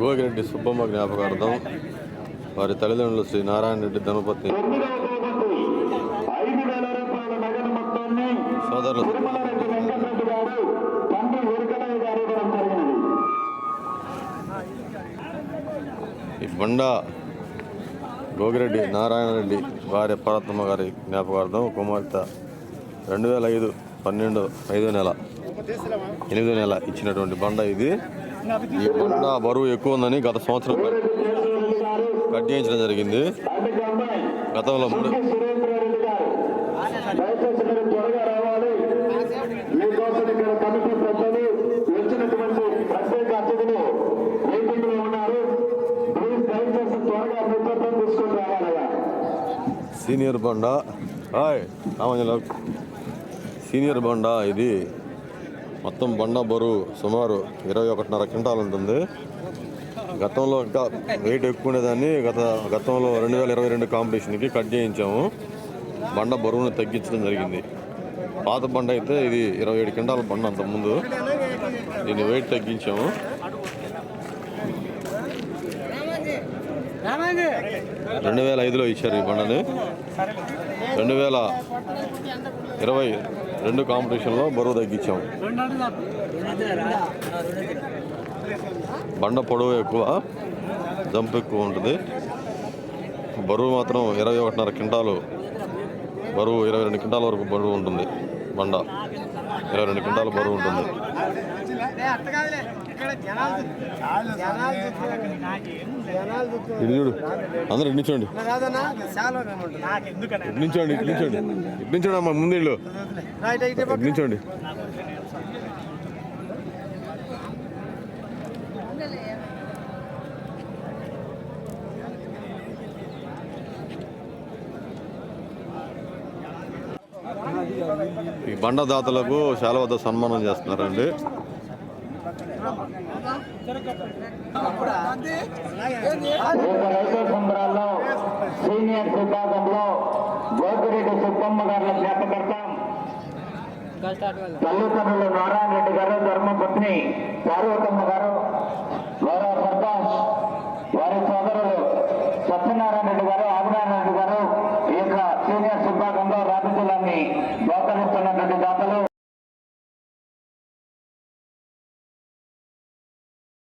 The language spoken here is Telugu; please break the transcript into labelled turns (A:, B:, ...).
A: గోగిరెడ్డి సుబ్బమ్మ జ్ఞాపకార్థం వారి తల్లిదండ్రులు శ్రీ నారాయణ రెడ్డి ధనపతి
B: మొత్తాన్ని
A: సోదరులు బండ గోగిరెడ్డి నారాయణ రెడ్డి వారి పరత్మ గారి జ్ఞాపకార్థం కుమార్తె రెండు వేల ఐదు పన్నెండు ఐదో నెల ఎనిమిదో నెల ఇచ్చినటువంటి బండ ఇది. ఈ బండ బరువు ఎక్కువ ఉందని గత సంవత్సరం
B: కట్టించడం
A: కట్ చేయించడం జరిగింది. గతంలో మూడు
B: దయచేసి మీరు త్వరగా రావాలి.
A: సీనియర్ బండ. హాయ్ రామంజలో సీనియర్ బండ ఇది. మొత్తం బండ బరువు సుమారు ఇరవై ఒకటిన్నర క్వింటాల్ ఉంటుంది. గతంలో ఇంకా వెయిట్ ఎక్కువ ఉండేదాన్ని. గత గతంలో రెండు వేల ఇరవై రెండు కాంపిటీషన్కి కట్ చేయించాము. బండ బరువును తగ్గించడం జరిగింది. పాత బండ అయితే ఇది ఇరవై ఏడు క్వింటాల బండ అంతకుముందు. దీన్ని వెయిట్ తగ్గించాము. రెండు వేల ఐదులో ఇచ్చారు ఈ బండని. రెండు వేల ఇరవై రెండు కాంపిటీషన్లో బరువు తగ్గించాము బండ పొడవు ఎక్కువ జంప్ ఎక్కువ ఉంటుంది. బరువు మాత్రం ఇరవై ఒకటిన్నర క్వింటాలు బరువు ఇరవై రెండు క్వింటాల వరకు బరువు ఉంటుంది. బండ. ఇరవై రెండు క్వింటాల బరువు ఉంటుంది. ఇది చూడు. అందరూ ఇటు నిల్చోండి ఇటు నిల్చోండి ఇటు నిల్చోండి ఇటు అమ్మా ముందు ఇల్లు. ఇటు నిల్చోండి ఈ బండదాతలకు శాలవద్ద సన్మానం చేస్తున్నారండి.
B: సీనియర్ విభాగంలో గోపిరెడ్డి సుబ్బమ్మ గారి జ్ఞాపకార్థం తల్లిదండ్రులు నారాయణ రెడ్డి గారు ధర్మపత్ని పార్వతమ్మ గారు వారి సర్దాస్ వారి సోదరులు సత్యనారాయణ రెడ్డి గారు